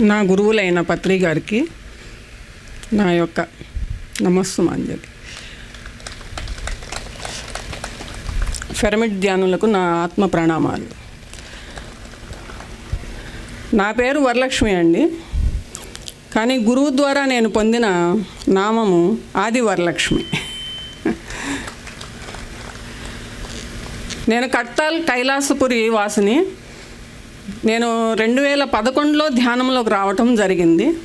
నా గురువులైన పత్రి గారికి నా యొక్క నమస్సుమాంజలి ఫెరమిడ్ ధ్యానులకు నా ఆత్మ ప్రణామాలు. నా పేరు వరలక్ష్మి అండి. కానీ గురువు ద్వారా నేను పొందిన నామము ఆది వరలక్ష్మి. నేను కట్టాల్ కైలాసపురి వాసిని నేను రెండు వేల పదకొండులో ధ్యానంలోకి రావటం జరిగింది.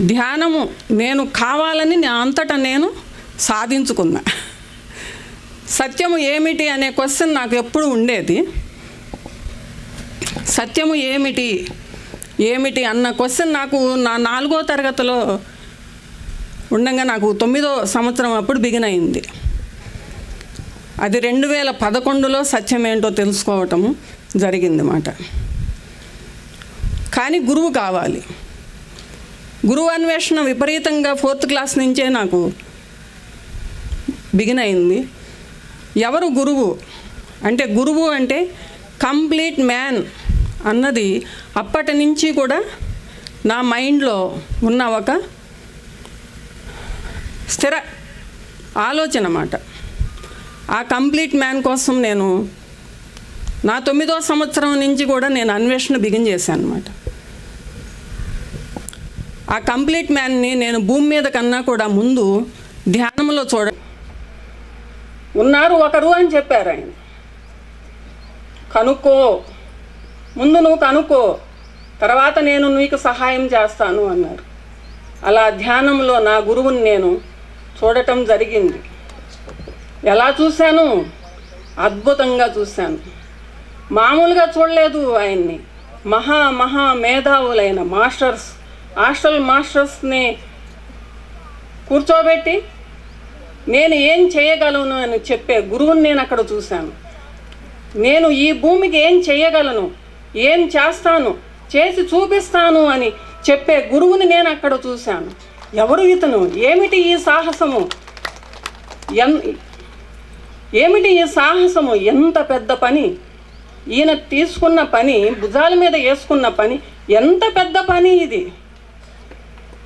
ధ్యానము నేను కావాలని నా అంతటా నేను సాధించుకున్నా. సత్యము ఏమిటి అనే క్వశ్చన్ నాకు ఎప్పుడు ఉండేది. సత్యము ఏమిటి ఏమిటి అన్న క్వశ్చన్ నాకు నా నాలుగో తరగతిలో ఉండగా నాకు తొమ్మిదో సంవత్సరం అప్పుడు బిగిన్ అయింది. అది రెండు వేల పదకొండులో సత్యం ఏంటో తెలుసుకోవటము జరిగింది మాట కానీ గురువు కావాలి. గురువు అన్వేషణ విపరీతంగా ఫోర్త్ క్లాస్ నుంచే నాకు బిగిన్ అయింది. ఎవరు గురువు? అంటే గురువు అంటే కంప్లీట్ మ్యాన్ అన్నది అప్పటి నుంచి కూడా నా మైండ్లో ఉన్న ఒక స్థిర ఆలోచన మాట ఆ కంప్లీట్ మ్యాన్ కోసం నేను నా తొమ్మిదో సంవత్సరం నుంచి కూడా నేను అన్వేషణ బిగిన్ చేశాను అనమాట ఆ కంప్లీట్ మ్యాన్ని నేను భూమి మీద కన్నా కూడా ముందు ధ్యానంలో చూడ ఉన్నారు ఒకరు అని చెప్పారు ఆయన. కనుక్కో ముందు నువ్వు కనుక్కో తర్వాత నేను నీకు సహాయం చేస్తాను అన్నారు. అలా ధ్యానంలో నా గురువుని నేను చూడటం జరిగింది. ఎలా చూశాను? అద్భుతంగా చూశాను. మామూలుగా చూడలేదు ఆయన్ని. మహా మహా మేధావులైన మాస్టర్స్ హాస్టల్ మాస్టర్స్ని కూర్చోబెట్టి నేను ఏం చేయగలను అని చెప్పే గురువుని నేను అక్కడ చూశాను. నేను ఈ భూమికి ఏం చేయగలను ఏం చేస్తాను చేసి చూపిస్తాను అని చెప్పే గురువుని నేను అక్కడ చూశాను. ఎవరు ఇతను? ఏమిటి ఈ సాహసము? ఎన్ ఏమిటి ఈ సాహసము? ఎంత పెద్ద పని? ఈయన తీసుకున్న పని భుజాల మీద వేసుకున్న పని ఎంత పెద్ద పని ఇది?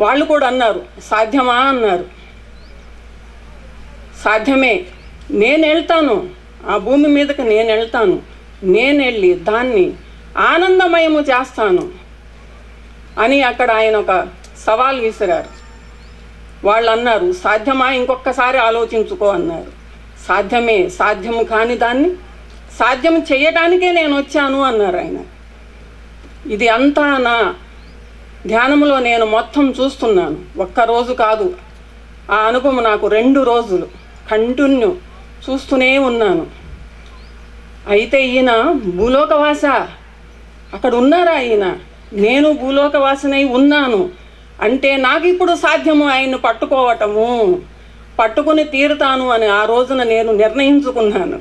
వాళ్ళు కూడా అన్నారు సాధ్యమా? అన్నారు. సాధ్యమే. నేను వెళ్తాను. ఆ భూమి మీదకి నేను వెళ్తాను. నేను వెళ్ళి దాన్ని ఆనందమయము చేస్తాను. అని అక్కడ ఆయన ఒక సవాల్ విసిరారు. వాళ్ళు అన్నారు సాధ్యమా? ఇంకొకసారి ఆలోచించుకో అన్నారు. సాధ్యమే సాధ్యము కాని దాన్ని సాధ్యం చేయటానికే నేను వచ్చాను అన్నారు ఆయన. ఇది అంతా నా ధ్యానంలో నేను మొత్తం చూస్తున్నాను. ఒక్కరోజు కాదు. ఆ అనుభవం నాకు రెండు రోజులు కంటిన్యూ చూస్తూనే ఉన్నాను. అయితే ఈయన భూలోకవాస. అక్కడ ఉన్నారా ఈయన? నేను భూలోకవాసనై ఉన్నాను. అంటే నాకు ఇప్పుడు సాధ్యము ఆయన్ను పట్టుకోవటము. పట్టుకుని తీరుతాను అని ఆ రోజున నేను నిర్ణయించుకున్నాను.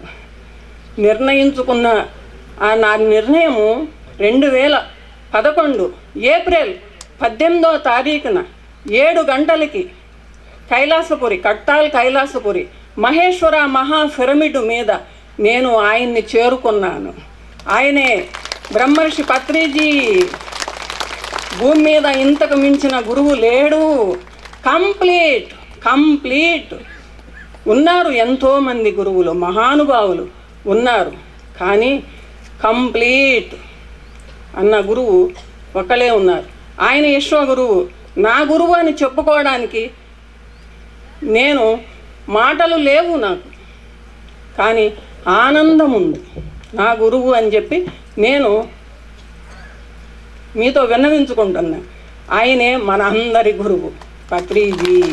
నిర్ణయించుకున్న ఆ నా నిర్ణయము రెండు వేల పదకొండు ఏప్రిల్ పద్దెనిమిదో తారీఖున ఏడు గంటలకి కైలాసపురి కట్టాల్ కైలాసపురి మహేశ్వర మహా పిరమిడ్ మీద నేను ఆయన్ని చేరుకున్నాను. ఆయనే బ్రహ్మర్షి పత్రిజీ భూమి మీద ఇంతకు మించిన గురువు లేడు. Complete complete. ఉన్నారు ఎంతోమంది గురువులు మహానుభావులు ఉన్నారు కానీ కంప్లీట్ అన్న గురువు ఒకలే ఉన్నారు. ఆయన యశ్వ గురువు. నా గురువు అని చెప్పుకోవడానికి నేను మాటలు లేవు నాకు కానీ ఆనందం ఉంది. నా గురువు అని చెప్పి నేను మీతో విన్నవించుకుంటున్నా. ఆయనే మన అందరి గురువు. పత్రిజీ.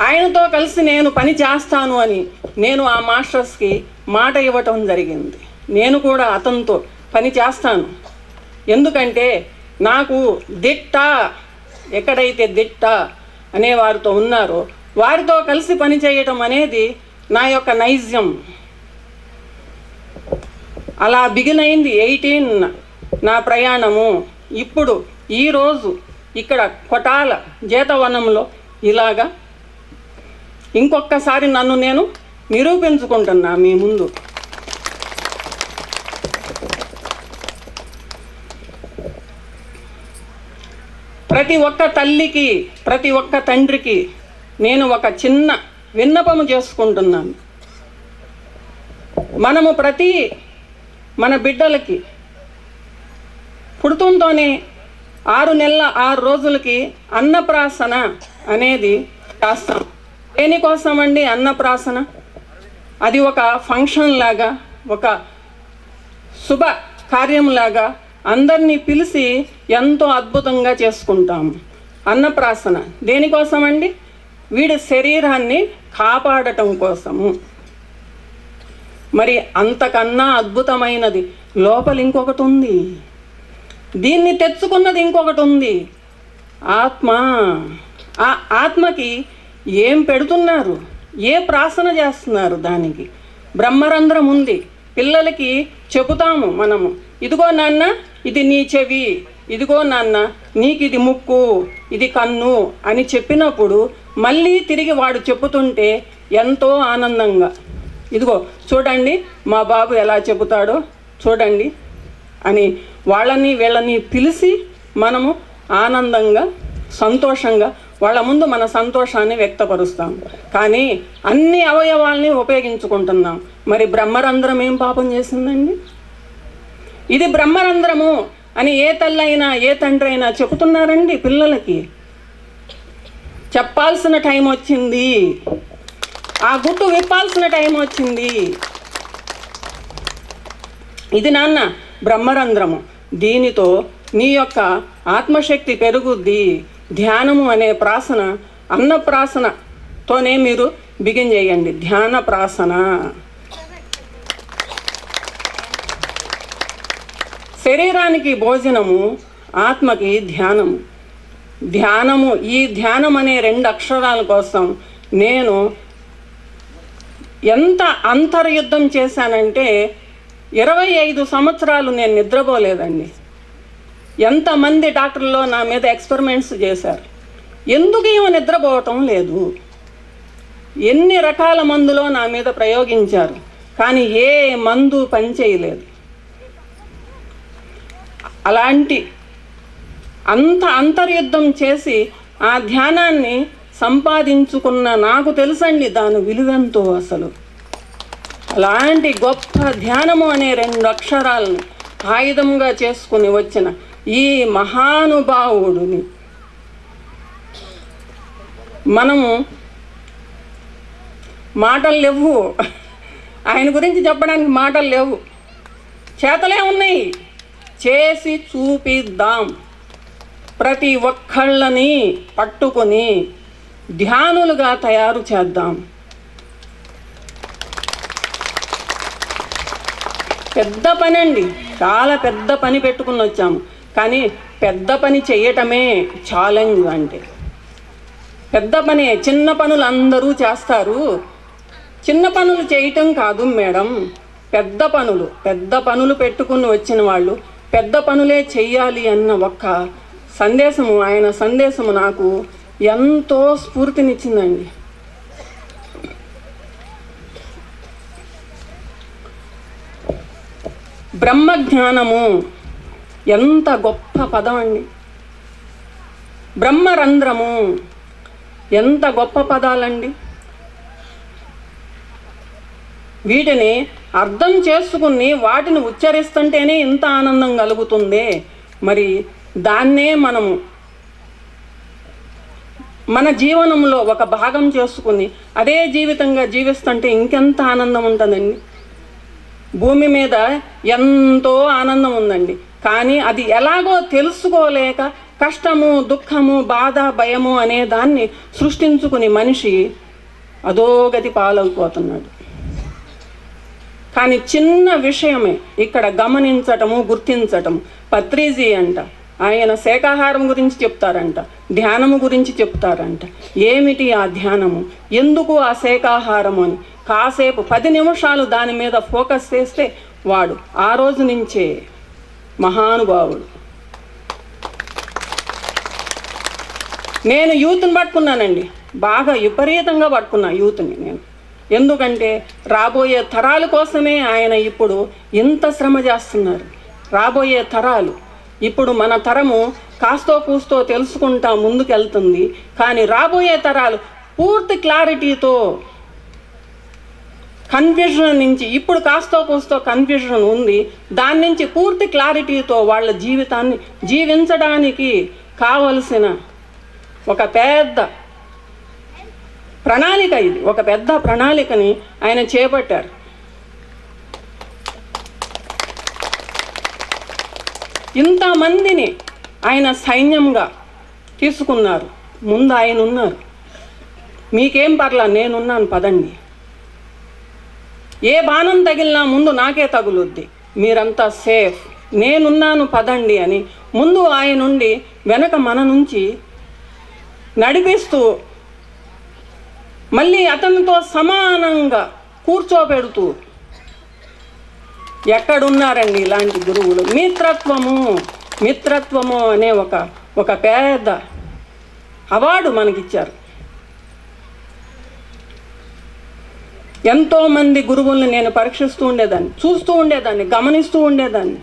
ఆయనతో కలిసి నేను పని చేస్తాను అని నేను ఆ మాస్టర్స్కి మాట ఇవ్వటం జరిగింది. నేను కూడా అతనితో పని చేస్తాను. ఎందుకంటే నాకు దిట్ట ఎక్కడైతే దిట్ట అనే వారితో ఉన్నారో వారితో కలిసి పని చేయటం అనేది నా యొక్క నైజం. అలా బిగిన్ అయింది ఎయిటీన్ నా ప్రయాణము. ఇప్పుడు ఈరోజు ఇక్కడ కొటాల జీతవనంలో ఇలాగా ఇంకొకసారి నన్ను నేను నిరూపించుకుంటున్నా మీ ముందు. ప్రతి ఒక్క తల్లికి ప్రతి ఒక్క తండ్రికి నేను ఒక చిన్న విన్నపము చేసుకుంటున్నాను. మనము ప్రతి మన బిడ్డలకి పుడుతుంతోనే ఆరు నెలల ఆరు రోజులకి అన్నప్రాసన అనేది చేస్తాం దేనికోసం అండి అన్నప్రాసన? అది ఒక ఫంక్షన్ లాగా ఒక శుభ కార్యంలాగా అందరినీ పిలిచి ఎంతో అద్భుతంగా చేసుకుంటాము. అన్నప్రాసన. దేనికోసం అండి వీడి శరీరాన్ని కాపాడటం కోసము. మరి అంతకన్నా అద్భుతమైనది లోపల ఇంకొకటి ఉంది. దీన్ని తెచ్చుకున్నది ఇంకొకటి ఉంది. ఆత్మ. ఆ ఆత్మకి ఏం పెడుతున్నారు? ఏ ప్రాసన చేస్తున్నారు దానికి? బ్రహ్మరంధ్రం ఉంది. పిల్లలకి చెబుతాము మనము. ఇదిగో నాన్న ఇది నీ చెవి. ఇదిగో నాన్న నీకు ఇది ముక్కు ఇది కన్ను అని చెప్పినప్పుడు మళ్ళీ తిరిగి వాడు చెబుతుంటే ఎంతో ఆనందంగా. ఇదిగో చూడండి మా బాబు ఎలా చెబుతాడో చూడండి అని వాళ్ళని వీళ్ళని పిలిచి మనము ఆనందంగా సంతోషంగా వాళ్ళ ముందు మన సంతోషాన్ని వ్యక్తపరుస్తాం. కానీ అన్ని అవయవాల్ని ఉపయోగించుకుంటున్నాం. మరి బ్రహ్మరంధ్రం ఏం పాపం చేసిందండి? ఇది బ్రహ్మరంధ్రము అని ఏ తల్లైనా ఏ తండ్రి అయినా చెబుతున్నారండి పిల్లలకి. చెప్పాల్సిన టైం వచ్చింది. ఆ గుట్టు విప్పాల్సిన టైం వచ్చింది. ఇది నాన్న బ్రహ్మరంధ్రము. దీనితో నీ యొక్క ఆత్మశక్తి పెరుగుద్ది. ధ్యానము అనే ప్రాసన అన్నప్రాసనతోనే మీరు బిగిన్ చేయండి. ధ్యాన ప్రాసన. శరీరానికి భోజనము ఆత్మకి ధ్యానము. ధ్యానము ఈ ధ్యానం అనే రెండు అక్షరాల కోసం నేను ఎంత అంతర్యుద్ధం చేశానంటే ఇరవై ఐదు సంవత్సరాలు నేను నిద్రపోలేదండి. ఎంతమంది డాక్టర్లు నా మీద ఎక్స్పెరిమెంట్స్ చేశారు? ఎందుకు ఏమో నిద్రపోవటం లేదు? ఎన్ని రకాల మందులో నా మీద ప్రయోగించారు? కానీ ఏ మందు పనిచేయలేదు. అలాంటి అంత అంతర్యుద్ధం చేసి ఆ ధ్యానాన్ని సంపాదించుకున్న నాకు తెలుసండి దాని విలువెంతో అసలు. అలాంటి గొప్ప ధ్యానము అనే రెండు అక్షరాలను ఆయుధంగా చేసుకుని వచ్చిన ఈ మహానుభావుడిని. మనము మాటలు లేవు. ఆయన గురించి చెప్పడానికి మాటలు లేవు. చేతలే ఉన్నాయి. చేసి చూపిద్దాం. ప్రతి ఒక్కళ్ళని పట్టుకొని ధ్యానులుగా తయారు చేద్దాం. పెద్ద పని అండి చాలా పెద్ద పని పెట్టుకుని వచ్చాము. కానీ పెద్ద పని చేయటమే ఛాలెంజ్ అంటే. పెద్ద పని చిన్న పనులు అందరూ చేస్తారు. చిన్న పనులు చేయటం కాదు మేడం. పెద్ద పనులు పెద్ద పనులు పెట్టుకుని వచ్చిన వాళ్ళు పెద్ద పనులే చెయ్యాలి అన్న ఒక్క సందేశము ఆయన సందేశము నాకు ఎంతో స్ఫూర్తినిచ్చిందండి. బ్రహ్మజ్ఞానము ఎంత గొప్ప పదం అండి. బ్రహ్మరంధ్రము ఎంత గొప్ప పదాలండి. వీటిని అర్థం చేసుకుని వాటిని ఉచ్చరిస్తుంటేనే ఇంత ఆనందం కలుగుతుంది. మరి దాన్నే మనము మన జీవనంలో ఒక భాగం చేసుకుని అదే జీవితంగా జీవిస్తుంటే ఇంకెంత ఆనందం ఉంటుందండి. భూమి మీద ఎంతో ఆనందం ఉందండి. కానీ అది ఎలాగో తెలుసుకోలేక కష్టము దుఃఖము బాధ భయము అనే దాన్ని సృష్టించుకుని మనిషి అధోగతి పాలైపోతున్నాడు. కానీ చిన్న విషయమే ఇక్కడ గమనించటము గుర్తించటము. పత్రిజీ అంట ఆయన శాకాహారం గురించి చెప్తారంట ధ్యానము గురించి చెప్తారంట. ఏమిటి ఆ ధ్యానము? ఎందుకు ఆ శాకాహారం అని? కాసేపు పది నిమిషాలు దాని మీద ఫోకస్ చేస్తే వాడు ఆ రోజు నుంచే మహానుభావుడు. నేను యూత్ని పట్టుకున్నానండి. బాగా విపరీతంగా పట్టుకున్నా యూత్ని నేను. ఎందుకంటే రాబోయే తరాల కోసమే ఆయన ఇప్పుడు ఇంత శ్రమ చేస్తున్నారు. రాబోయే తరాలు. ఇప్పుడు మన తరము కాస్తో కూస్తో తెలుసుకుంటా ముందుకెళ్తుంది. కానీ రాబోయే తరాలు పూర్తి క్లారిటీతో కన్ఫ్యూజన్ నుంచి ఇప్పుడు కాస్తో కూస్తో కన్ఫ్యూజన్ ఉంది. దాని నుంచి పూర్తి క్లారిటీతో వాళ్ళ జీవితాన్ని జీవించడానికి కావలసిన ఒక పెద్ద ప్రణాళిక ఇది. ఒక పెద్ద ప్రణాళికని ఆయన చేపట్టారు. ఇంతమందిని ఆయన సైన్యంగా తీసుకున్నారు. ముందు ఆయన ఉన్నారు. మీకేం పర్లా? నేనున్నాను పదండి. ఏ బాణం తగిలినా ముందు నాకే తగులుద్ది. మీరంతా సేఫ్. నేనున్నాను పదండి అని ముందు ఆయనుండి వెనక మన నుంచి నడిపిస్తూ మళ్ళీ అతనితో సమానంగా కూర్చోబెడుతూ ఎక్కడున్నారండి ఇలాంటి గురువులు? మిత్రత్వము మిత్రత్వము అనే ఒక ఒక పేద అవార్డు మనకిచ్చారు. ఎంతోమంది గురువుల్ని నేను పరీక్షిస్తూ ఉండేదాన్ని చూస్తూ ఉండేదాన్ని గమనిస్తూ ఉండేదాన్ని.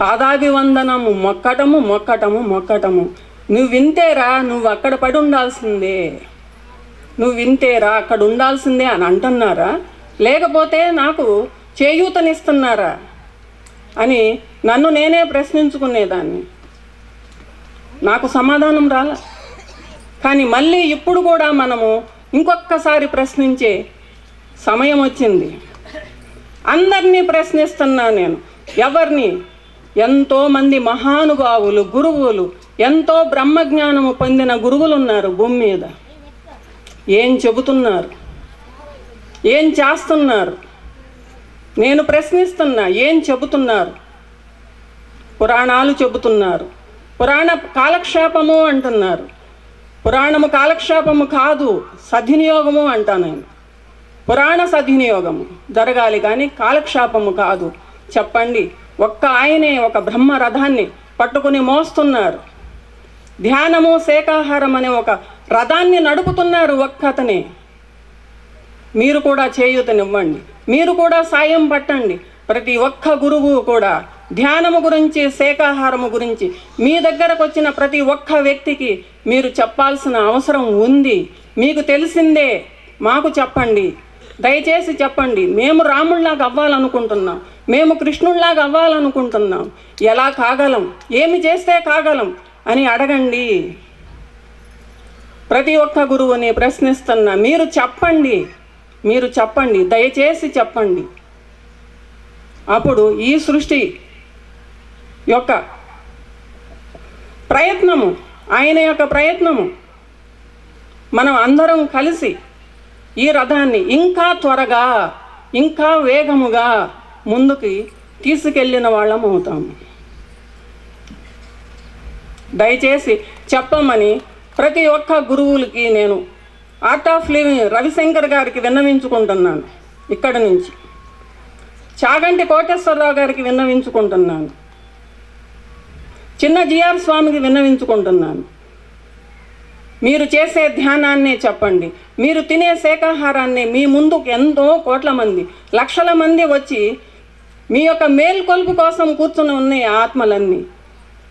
పాదాభివందనము మొక్కటము మొక్కటము మొక్కటము. నువ్వు వింతేరా నువ్వు అక్కడ పడి ఉండాల్సిందే. నువ్వు వింతేరా అక్కడ ఉండాల్సిందే అని అంటున్నారా? లేకపోతే నాకు చేయూతనిస్తున్నారా? అని నన్ను నేనే ప్రశ్నించుకునేదాన్ని. నాకు సమాధానం రాల. కానీ మళ్ళీ ఇప్పుడు కూడా మనము ఇంకొకసారి ప్రశ్నించే సమయం వచ్చింది. అందరినీ ప్రశ్నిస్తున్నాను నేను. ఎవరిని? ఎంతోమంది మహానుభావులు గురువులు ఎంతో బ్రహ్మజ్ఞానము పొందిన గురువులు ఉన్నారు భూమి మీద. ఏం చెబుతున్నారు? ఏం చేస్తున్నారు? నేను ప్రశ్నిస్తున్నా ఏం చెబుతున్నారు? పురాణాలు చెబుతున్నారు. పురాణ కాలక్షేపము అంటున్నారు. పురాణము కాలక్షేపము కాదు సద్వినియోగము అంటాను నేను. పురాణ సద్వినియోగము జరగాలి కానీ కాలక్షేపము కాదు. చెప్పండి ఒక్క ఆయనే ఒక బ్రహ్మ రథాన్ని పట్టుకుని మోస్తున్నారు. ధ్యానము శాకాహారం అనే ఒక రథాన్ని నడుపుతున్నారు ఒక్కతనే. మీరు కూడా చేయూతనివ్వండి. మీరు కూడా సాయం పట్టండి. ప్రతి ఒక్క గురువు కూడా ధ్యానము గురించి శేకాహారము గురించి మీ దగ్గరకు వచ్చిన ప్రతి ఒక్క వ్యక్తికి మీరు చెప్పాల్సిన అవసరం ఉంది. మీకు తెలిసిందే మాకు చెప్పండి. దయచేసి చెప్పండి. మేము రాముళ్ళాగా అవ్వాలనుకుంటున్నాం. మేము కృష్ణుళ్ళాగా అవ్వాలనుకుంటున్నాం. ఎలా కాగలం? ఏమి చేస్తే కాగలం? అని అడగండి. ప్రతి ఒక్క గురువుని ప్రశ్నిస్తున్నా మీరు చెప్పండి. మీరు చెప్పండి. దయచేసి చెప్పండి. అప్పుడు ఈ సృష్టి యొక్క ప్రయత్నము ఆయన యొక్క ప్రయత్నము. మనం అందరం కలిసి ఈ రథాన్ని ఇంకా త్వరగా ఇంకా వేగముగా ముందుకి తీసుకెళ్ళిన వాళ్ళం అవుతాము దయచేసి చెప్పమని ప్రతి ఒక్క గురువులకి నేను ఆర్ట్ ఆఫ్ లివింగ్ రవిశంకర్ గారికి విన్నవించుకుంటున్నాను. ఇక్కడ నుంచి. చాగంటి కోటేశ్వరరావు గారికి విన్నవించుకుంటున్నాను. చిన్న జిఆర్ స్వామికి విన్నవించుకుంటున్నాను. మీరు చేసే ధ్యానాన్నే చెప్పండి. మీరు తినే శాకాహారాన్ని మీ ముందుకు ఎంతో కోట్ల మంది లక్షల మంది వచ్చి మీ యొక్క మేల్కొల్పు కోసం కూర్చుని ఉన్నాయి ఆత్మలన్నీ.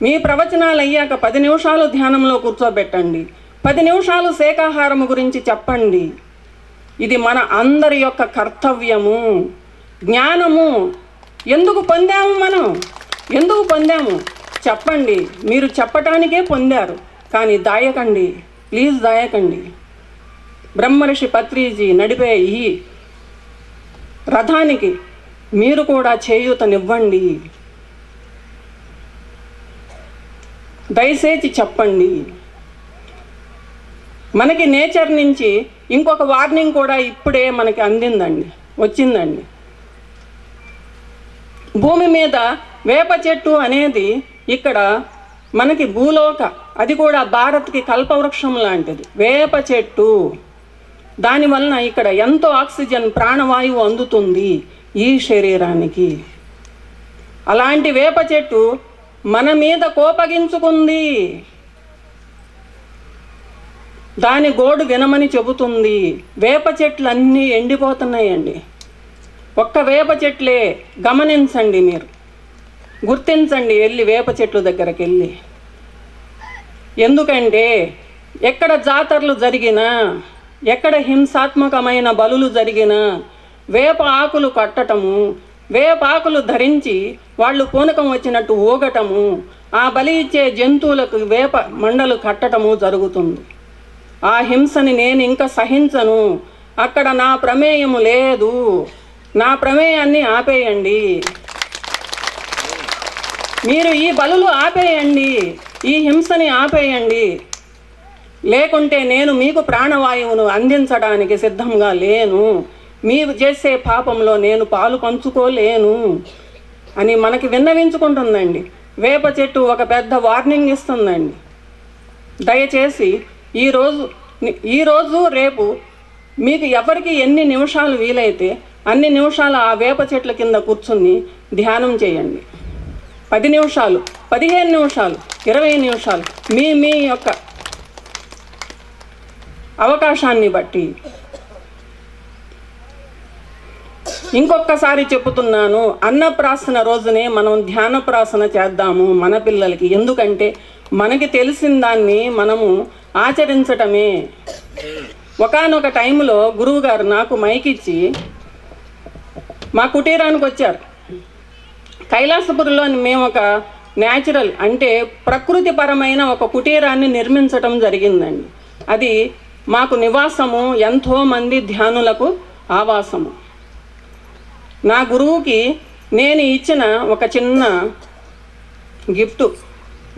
మీ ప్రవచనాలు అయ్యాక పది నిమిషాలు ధ్యానంలో కూర్చోబెట్టండి. పది నిమిషాలు శాకాహారము గురించి చెప్పండి. ఇది మన అందరి యొక్క కర్తవ్యము. జ్ఞానము. ఎందుకు పొందాము మనం? ఎందుకు పొందాము? చెప్పండి. మీరు చెప్పటానికే పొందారు. కానీ దాయకండి. ప్లీజ్ దాయకండి. బ్రహ్మర్షి పత్రిజీ నడిపే ఈ రథానికి మీరు కూడా చేయూతనివ్వండి. దయచేసి చెప్పండి. మనకి నేచర్ నుంచి ఇంకొక వార్నింగ్ కూడా ఇప్పుడే మనకి అందిందండి. వచ్చిందండి. భూమి మీద వేప చెట్టు అనేది ఇక్కడ మనకి భూలోక అది కూడా భారత్కి కల్పవృక్షం లాంటిది. వేప చెట్టు. దానివలన ఇక్కడ ఎంతో ఆక్సిజన్ ప్రాణవాయువు అందుతుంది ఈ శరీరానికి. అలాంటి వేప చెట్టు మన మీద కోపగించుకుంది. దాని గోడు వినమని చెబుతుంది. వేప చెట్లు అన్నీ ఎండిపోతున్నాయండి. ఒక్క వేప చెట్లే గమనించండి మీరు. గుర్తించండి వెళ్ళి వేప చెట్లు దగ్గరికి వెళ్ళి. ఎందుకంటే ఎక్కడ జాతరలు జరిగినా ఎక్కడ హింసాత్మకమైన బలులు జరిగినా వేప ఆకులు కట్టటము వేప ఆకులు ధరించి వాళ్ళు పూనకం వచ్చినట్టు ఊగటము ఆ బలి ఇచ్చే జంతువులకు వేప మండలు కట్టటము జరుగుతుంది. ఆ హింసని నేను ఇంకా సహించను. అక్కడ నా ప్రమేయము లేదు. నా ప్రమేయాన్ని ఆపేయండి. మీరు ఈ బలులు ఆపేయండి ఈ హింసని ఆపేయండి. లేకుంటే నేను మీకు ప్రాణవాయువును అందించడానికి సిద్ధంగా లేను. మీరు చేసే పాపంలో నేను పాలు పంచుకోలేను అని మనకి విన్నవించుకుంటుందండి. వేప చెట్టు ఒక పెద్ద వార్నింగ్ ఇస్తుందండి. దయచేసి ఈరోజు ఈరోజు రేపు మీకు ఎవరికి ఎన్ని నిమిషాలు వీలైతే అన్ని నిమిషాలు ఆ వేప చెట్ల కింద కూర్చుని ధ్యానం చేయండి. పది నిమిషాలు పదిహేను నిమిషాలు ఇరవై నిమిషాలు మీ మీ యొక్క అవకాశాన్ని బట్టి. ఇంకొకసారి చెప్తున్నాను అన్నప్రాసన రోజునే మనం ధ్యాన ప్రాసన చేద్దాము మన పిల్లలకి. ఎందుకంటే మనకి తెలిసిన దాన్ని మనము ఆచరించటమే. ఒకనొక టైంలో గురువుగారు నాకు మైక్ ఇచ్చి మా కుటీరానికి వచ్చారు. కైలాసపురిలో మేము ఒక న్యాచురల్ అంటే ప్రకృతిపరమైన ఒక కుటీరాన్ని నిర్మించటం జరిగిందండి. అది మాకు నివాసము ఎంతోమంది ధ్యానులకు ఆవాసము. నా గురువుకి నేను ఇచ్చిన ఒక చిన్న గిఫ్ట్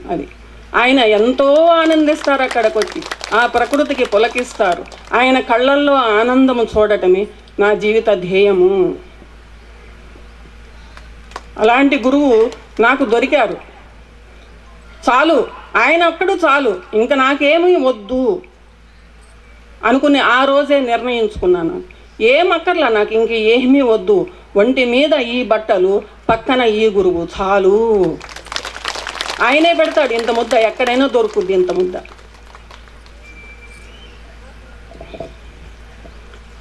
అది. ఆయన ఎంతో ఆనందిస్తారు అక్కడికి వచ్చి ఆ ప్రకృతికి పులకిస్తారు. ఆయన కళ్ళల్లో ఆనందము చూడటమే నా జీవిత ధ్యేయము. అలాంటి గురువు నాకు దొరికారు. చాలు ఆయన ఒక్కడు చాలు ఇంకా నాకేమీ వద్దు అనుకుని ఆ రోజే నిర్ణయించుకున్నాను. ఏం అక్కర్లా నాకు ఇంక ఏమీ వద్దు. ఒంటి మీద ఈ బట్టలు పక్కన ఈ గురువు చాలు. ఆయనే పెడతాడు ఇంత ముద్ద ఎక్కడైనా దొరుకుద్ది ఇంత ముద్ద.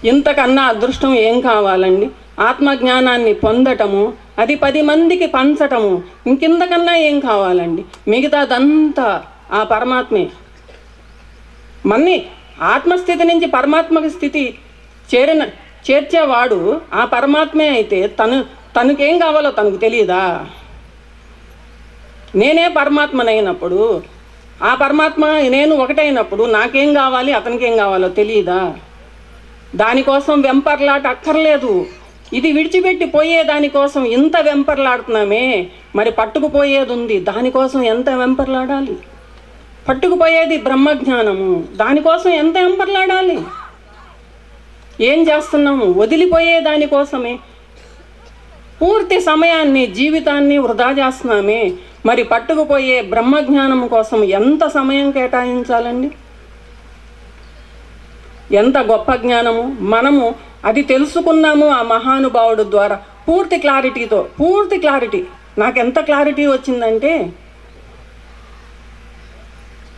ఇంతకన్నా అదృష్టం ఏం కావాలండి? ఆత్మజ్ఞానాన్ని పొందటము అది పది మందికి పంచటము. ఇంకింతకన్నా ఏం కావాలండి? మిగతాదంతా ఆ పరమాత్మే. మన్ని ఆత్మస్థితి నుంచి పరమాత్మక స్థితి చేరిన చేర్చేవాడు ఆ పరమాత్మే అయితే తను తనకేం కావాలో తనకు తెలియదా? నేనే పరమాత్మనైనప్పుడు ఆ పరమాత్మ నేను ఒకటైనప్పుడు నాకేం కావాలి అతనికేం కావాలో తెలియదా? దానికోసం వెంపర్లాట అక్కర్లేదు. ఇది విడిచిపెట్టి పోయే దానికోసం ఇంత వెంపర్లాడుతున్నామే. మరి పట్టుకుపోయేది ఉంది దానికోసం ఎంత వెంపర్లాడాలి? పట్టుకుపోయేది బ్రహ్మజ్ఞానము. దానికోసం ఎంత వెంపర్లాడాలి? ఏం చేస్తున్నాము? వదిలిపోయే దానికోసమే పూర్తి సమయాన్ని జీవితాన్ని వృధా చేస్తున్నామే. మరి పట్టుకుపోయే బ్రహ్మజ్ఞానం కోసం ఎంత సమయం కేటాయించాలండి? ఎంత గొప్ప జ్ఞానము? మనము అది తెలుసుకున్నాము ఆ మహానుభావుడు ద్వారా. పూర్తి క్లారిటీతో పూర్తి క్లారిటీ. నాకు ఎంత క్లారిటీ వచ్చిందంటే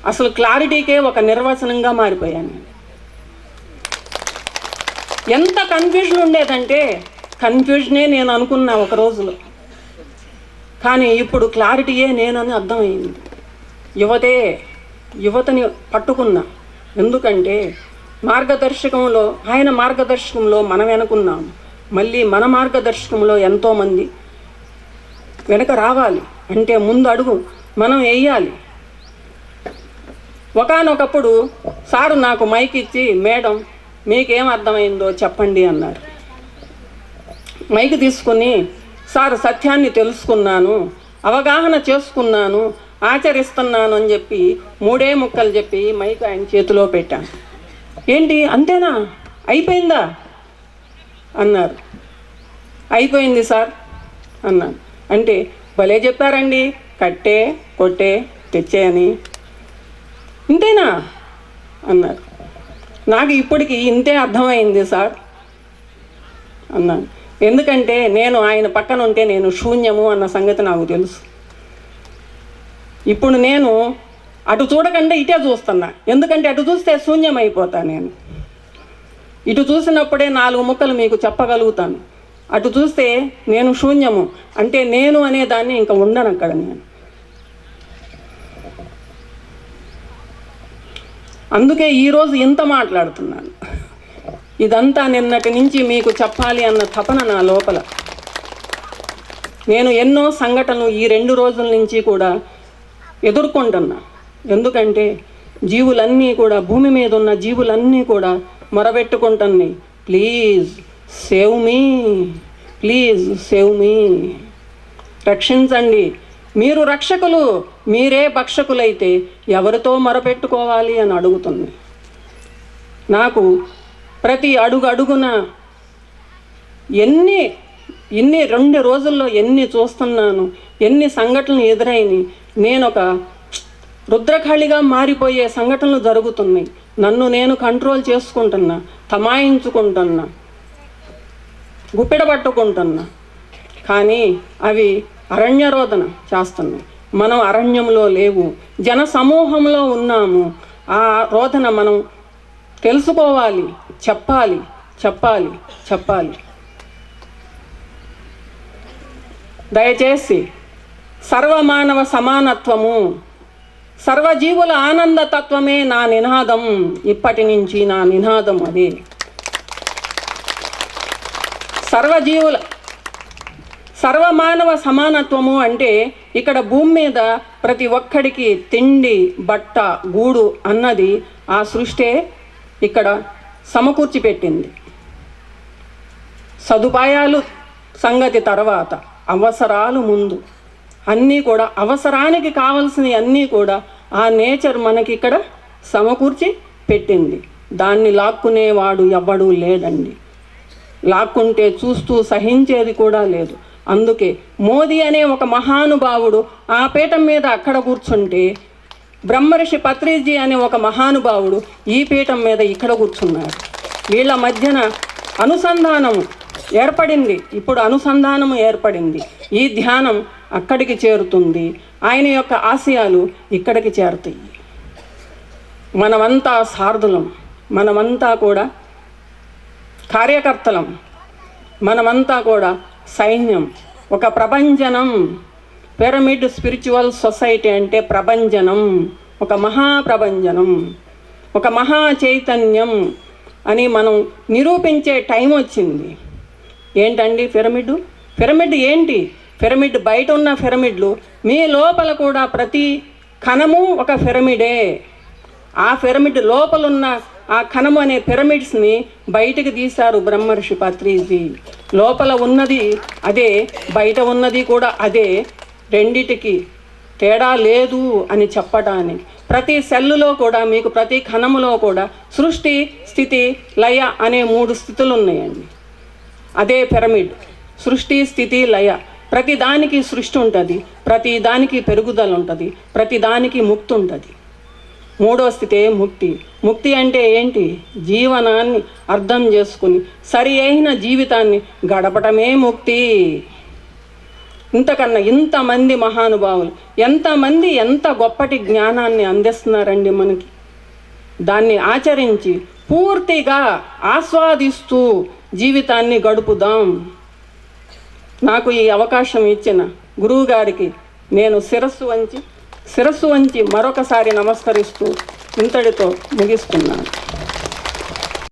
అసలు క్లారిటీకే ఒక నిర్వచనంగా మారిపోయాను ఎంత కన్ఫ్యూజన్ ఉండేదంటే కన్ఫ్యూజనే నేను అనుకున్నా ఒక రోజులో. కానీ ఇప్పుడు క్లారిటీయే నేనని అర్థమైంది. యువతే యువతని పట్టుకున్నా. ఎందుకంటే మార్గదర్శకంలో ఆయన మార్గదర్శకంలో మనం వెనుకున్నాం. మళ్ళీ మన మార్గదర్శకంలో ఎంతోమంది వెనక రావాలి. అంటే ముందు అడుగు మనం వేయాలి. ఒకానొకప్పుడు సారు నాకు మైక్ ఇచ్చి మేడం మీకేం అర్థమైందో చెప్పండి అన్నారు. మైక్ తీసుకుని సార్ సత్యాన్ని తెలుసుకున్నాను అవగాహన చేసుకున్నాను ఆచరిస్తున్నాను అని చెప్పి మూడే ముక్కలు చెప్పి మైక్ ఆయన చేతిలో పెట్టాను. ఏంటి? అంతేనా? అయిపోయిందా? అన్నారు. అయిపోయింది సార్ అన్నాను అంటే భలే చెప్పారండి. కట్టే కొట్టే తెచ్చేయని ఇంతేనా? అన్నారు. నాకు ఇప్పటికి ఇంతే అర్థమైంది సార్ అన్నాను. ఎందుకంటే నేను ఆయన పక్కన ఉంటే నేను శూన్యము అన్న సంగతి నాకు తెలుసు. ఇప్పుడు నేను అటు చూడకుండా ఇటే చూస్తున్నా. ఎందుకంటే అటు చూస్తే శూన్యమైపోతా నేను. ఇటు చూసినప్పుడే నాలుగు ముక్కలు మీకు చెప్పగలుగుతాను. అటు చూస్తే నేను శూన్యము. అంటే నేను అనే దాన్ని ఇంకా ఉండను అక్కడ నేను. అందుకే ఈరోజు ఇంత మాట్లాడుతున్నాను. ఇదంతా నిన్నటి నుంచి మీకు చెప్పాలి అన్న తపన నా లోపల. నేను ఎన్నో సంఘటనలు ఈ రెండు రోజుల నుంచి కూడా ఎదుర్కొంటున్నా. ఎందుకంటే జీవులన్నీ కూడా భూమి మీద ఉన్న జీవులన్నీ కూడా మొరబెట్టుకుంటున్నాయి. Please save me. Please save me. రక్షించండి. మీరు రక్షకులు మీరే భక్షకులైతే ఎవరితో మొరపెట్టుకోవాలి అని అడుగుతుంది. నాకు ప్రతి అడుగు అడుగున ఎన్ని ఇన్ని రెండు రోజుల్లో ఎన్ని చూస్తున్నాను ఎన్ని సంఘటనలు ఎదురైనవి నేను ఒక రుద్రఖాళిగా మారిపోయే సంఘటనలు జరుగుతున్నాయి. నన్ను నేను కంట్రోల్ చేసుకుంటున్నా తమాయించుకుంటున్నా గుప్పెడ పట్టుకుంటున్నా కానీ అవి అరణ్యరోధన చేస్తున్నాయి. మనం అరణ్యంలో లేవు. జన సమూహంలో ఉన్నాము. ఆ రోధన మనం తెలుసుకోవాలి చెప్పాలి చెప్పాలి చెప్పాలి. దయచేసి సర్వమానవ సమానత్వము సర్వజీవుల ఆనందతత్వమే నా నినాదం. ఇప్పటి నుంచి నా నినాదం అదే. సర్వజీవుల సర్వమానవ సమానత్వము అంటే ఇక్కడ భూమి మీద ప్రతి ఒక్కడికి తిండి బట్ట గూడు అన్నది ఆ సృష్టే ఇక్కడ సమకూర్చి పెట్టింది. సదుపాయాలు సంగతి తర్వాత అవసరాలు ముందు. అన్నీ కూడా అవసరానికి కావలసినవి అన్నీ కూడా ఆ నేచర్ మనకి ఇక్కడ సమకూర్చి పెట్టింది. దాన్ని లాక్కునేవాడు ఎవ్వడూ లేడండి. లాక్కుంటే చూస్తూ సహించేది కూడా లేదు. అందుకే మోదీ అనే ఒక మహానుభావుడు ఆ పీఠం మీద అక్కడ కూర్చుంటే బ్రహ్మర్షి పత్రిజీ అనే ఒక మహానుభావుడు ఈ పీఠం మీద ఇక్కడ కూర్చున్నారు వీళ్ళ మధ్యన అనుసంధానం ఏర్పడింది. ఇప్పుడు అనుసంధానం ఏర్పడింది. ఈ ధ్యానం అక్కడికి చేరుతుంది. ఆయన యొక్క ఆశయాలు ఇక్కడికి చేరుతాయి. మనమంతా సార్థులం. మనమంతా కూడా కార్యకర్తలం. మనమంతా కూడా సైన్యం. ఒక ప్రభంజనం. పిరమిడ్ స్పిరిచువల్ సొసైటీ అంటే ప్రభంజనం. ఒక మహాప్రభంజనం. ఒక మహా చైతన్యం అని మనం నిరూపించే టైం వచ్చింది. ఏంటండి పిరమిడ్? పిరమిడ్ ఏంటి? పిరమిడ్ బయట ఉన్న పిరమిడ్లు మీ లోపల కూడా ప్రతి కణము ఒక పిరమిడే ఆ పిరమిడ్ లోపల ఉన్న ఆ కణము అనే పిరమిడ్స్ని బయటికి తీశారు బ్రహ్మర్షి పత్రిజీ. లోపల ఉన్నది అదే బయట ఉన్నది కూడా అదే. రెండిటికి తేడా లేదు అని చెప్పడానికి ప్రతి సెల్లులో కూడా మీకు ప్రతి కణములో కూడా సృష్టి స్థితి లయ అనే మూడు స్థితులు ఉన్నాయండి అదే పిరమిడ్ సృష్టి స్థితి లయ. ప్రతి దానికి సృష్టి ఉంటుంది ప్రతి దానికి పెరుగుదల ఉంటుంది ప్రతి దానికి ముక్తి ఉంటుంది. మూడో స్థితే ముక్తి. ముక్తి అంటే ఏంటి? జీవనాన్ని అర్థం చేసుకుని సరి అయిన జీవితాన్ని గడపటమే ముక్తి. ఇంతకన్నా ఇంతమంది మహానుభావులు ఎంతమంది ఎంత గొప్పటి జ్ఞానాన్ని అందిస్తున్నారండి మనకి? దాన్ని ఆచరించి పూర్తిగా ఆస్వాదిస్తూ జీవితాన్ని గడుపుదాం. నాకు ఈ అవకాశం ఇచ్చిన గురువుగారికి నేను శిరస్సు వంచి శిరస్సు వంచి మరొకసారి నమస్కరిస్తూ ఇంతటితో ముగిస్తున్నాను.